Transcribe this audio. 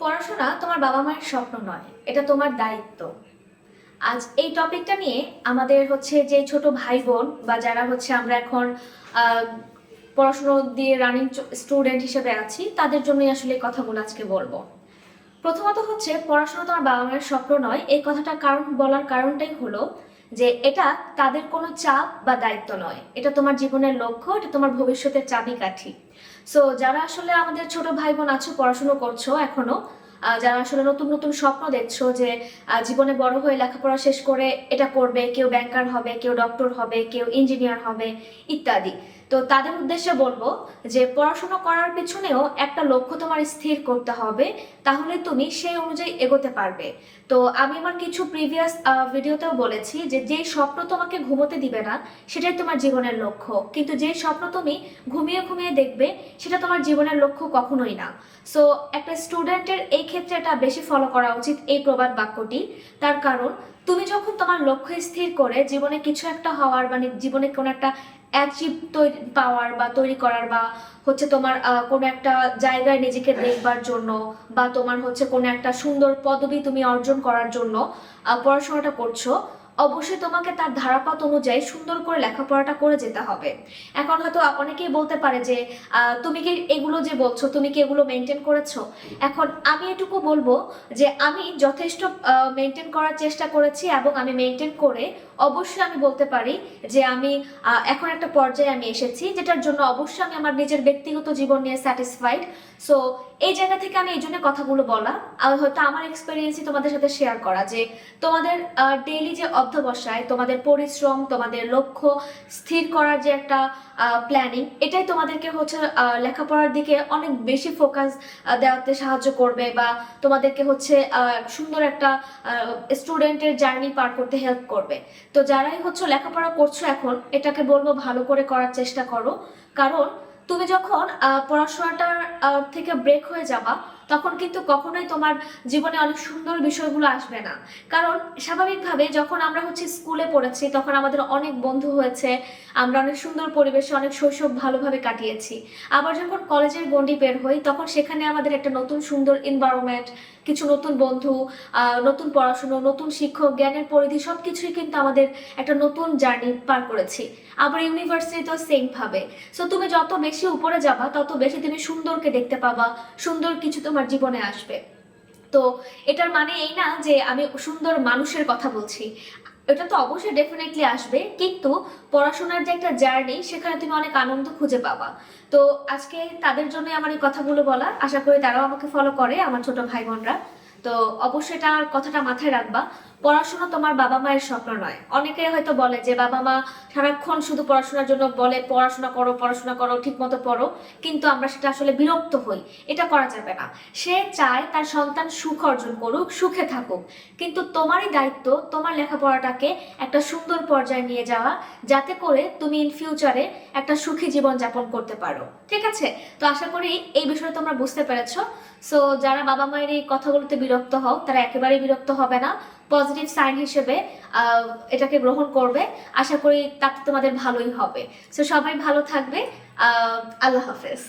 পড়াশোনা তোমার বাবা মায়ের স্বপ্ন নয়, এটা তোমার দায়িত্ব। আজ এই টপিকটা নিয়ে আমাদের হচ্ছে যে ছোট ভাই বোন বা যারা হচ্ছে আমরা এখন পড়াশুনো দিয়ে রানিং স্টুডেন্ট হিসেবে আছি, তাদের জন্যই আসলে কথাগুলো আজকে বলব। প্রথমত হচ্ছে, পড়াশোনা তোমার বাবা মায়ের স্বপ্ন নয়, এই কথাটা কারণ, বলার কারণটাই হলো যে এটা তাদের কোনো চাপ বা দায়িত্ব নয়। এটা তোমার জীবনের লক্ষ্য, এটা তোমার ভবিষ্যতের চাবিকাঠি। সো যারা আসলে আমাদের ছোট ভাই বোন আছো, পড়াশুনো করছ এখনও যারা আসলে নতুন নতুন স্বপ্ন দেখছ যে জীবনে বড় হয়ে লেখাপড়া শেষ করে এটা করবে, কেউ ব্যাংকার হবে, কেউ ডক্টর হবে, কেউ ইঞ্জিনিয়ার হবে, ইত্যাদি। তো তাদের উদ্দেশ্যে বলব যে পড়াশোনা করার পিছনেও একটা লক্ষ্য তোমার স্থির করতে হবে, তাহলে তুমি সেই অনুযায়ী এগোতে পারবে। তো আমি আমার কিছু প্রিভিয়াস ভিডিওতেও বলেছি যে যেই স্বপ্ন তোমাকে ঘুমোতে দিবে না, সেটাই তোমার জীবনের লক্ষ্য। কিন্তু যেই স্বপ্ন তুমি ঘুমিয়ে ঘুমিয়ে দেখবে, সেটা তোমার জীবনের লক্ষ্য কখনোই না। সো একটা স্টুডেন্টের এই ক্ষেত্রে এটা বেশি ফলো করা উচিত এই প্রবাদ বাক্যটি। তার কারণ, তুমি যখন তোমার লক্ষ্য স্থির করে জীবনে কিছু একটা হওয়ার মানে জীবনে কোনো একটা অ্যাচিভ তৈরি পাওয়ার বা তৈরি করার বা হচ্ছে তোমার কোনো একটা জায়গায় নিজেকে দেখবার জন্য বা তোমার হচ্ছে কোনো একটা সুন্দর পদবি তুমি অর্জন করার জন্য পড়াশোনাটা করছ। অবশ্যই তোমাকে তার ধারাপথ অনুযায়ী সুন্দর করে লেখাপড়াটা করে যেতে হবে। এখন হয়তো অনেকেই বলতে পারে যে তুমি কি এগুলো যে বলছো, তুমি কি এগুলো মেনটেন করেছ? এখন আমি এটুকু বলব যে, আমি যথেষ্ট মেনটেন করার চেষ্টা করেছি এবং আমি মেনটেন করে অবশ্যই আমি বলতে পারি যে, আমি এখন একটা পর্যায়ে আমি এসেছি যেটার জন্য অবশ্যই আমি আমার নিজের ব্যক্তিগত জীবন নিয়ে স্যাটিসফাইড সো এই জায়গা থেকে আমি এই জন্য কথাগুলো বলা হয়তো আমার এক্সপিরিয়েন্সই তোমাদের সাথে শেয়ার করা যে, তোমাদের ডেইলি যে অধ্যবসায়, তোমাদের পরিশ্রম, তোমাদের লক্ষ্য স্থির করার যে একটা প্ল্যানিং এটাই তোমাদেরকে হচ্ছে লেখাপড়ার দিকে অনেক বেশি ফোকাস দেওয়াতে সাহায্য করবে বা তোমাদেরকে হচ্ছে সুন্দর একটা স্টুডেন্টের জার্নি পার করতে হেল্প করবে। তো যারাই হচ্ছে লেখাপড়া করছ এখন, এটাকে বলব ভালো করে করার চেষ্টা করো। কারণ তুমি যখন পড়াশোনাটার থেকে ব্রেক হয়ে যাবা তখন কিন্তু কখনোই তোমার জীবনে অনেক সুন্দর বিষয়গুলো আসবে না। কারণ স্বাভাবিকভাবে যখন আমরা হচ্ছে স্কুলে পড়েছি, তখন আমাদের অনেক বন্ধু হয়েছে, আমরা অনেক সুন্দর পরিবেশে অনেক শৈশব ভালোভাবে কাটিয়েছি। আবার যখন কলেজের গণ্ডি বের হই, তখন সেখানে আমাদের একটা নতুন সুন্দর এনভায়রনমেন্ট কিছু নতুন বন্ধু নতুন পড়াশুনো, নতুন শিক্ষক, জ্ঞানের পরিধি সব কিছুই কিন্তু আমাদের একটা নতুন জার্নি পার করেছি। আবার ইউনিভার্সিটিতেও সেম ভাবে। সো তুমি যত বেশি উপরে যাবা, তত বেশি তুমি সুন্দরকে দেখতে পাবা, সুন্দর কিছু তোমার জীবনে আসবে। তো এটার মানে এই না যে আমি সুন্দর মানুষের কথা বলছি। এটা তো অবশ্যই ডেফিনেটলি আসবে। কিন্তু পড়াশোনার যে একটা জার্নি সেখানে তুমি অনেক আনন্দ খুঁজে পাবা। তো আজকে তাদের জন্য আমার এই কথাগুলো বলা। আশা করি তারাও আমাকে ফলো করে, আমার ছোট ভাই বোনরা তো অবশ্যই এটা কথাটা মাথায় রাখবা। পড়াশোনা তোমার বাবা মায়ের স্বপ্ন নয়। অনেকে হয়তো বলে যে বাবা মা সারাক্ষণ শুধু পড়াশোনার জন্য বলে, পড়াশোনা করো পড়াশোনা করো ঠিক মতো পড়ো। কিন্তু আমরা সেটা আসলে বিরক্ত হই। এটা করা যাবে না। সে চায় তার সন্তান সুখ অর্জন করুক, সুখে থাকুক। কিন্তু তোমারই দায়িত্ব, তোমার লেখাপড়াটাকে একটা সুন্দর পর্যায়ে নিয়ে যাওয়া, যাতে করে তুমি ইন ফিউচারে একটা সুখী জীবন যাপন করতে পারো। ঠিক আছে? তো আশা করি এই বিষয়ে তোমরা বুঝতে পেরেছ। সো যারা বাবা মায়ের এই কথাগুলোতে বিরক্ত হও, তারা একেবারেই বিরক্ত হবে না। পজিটিভ সাইন হিসেবে এটাকে গ্রহণ করবে। আশা করি তাতে তোমাদের ভালোই হবে। সো সবাই ভালো থাকবে। আল্লাহ হাফেজ।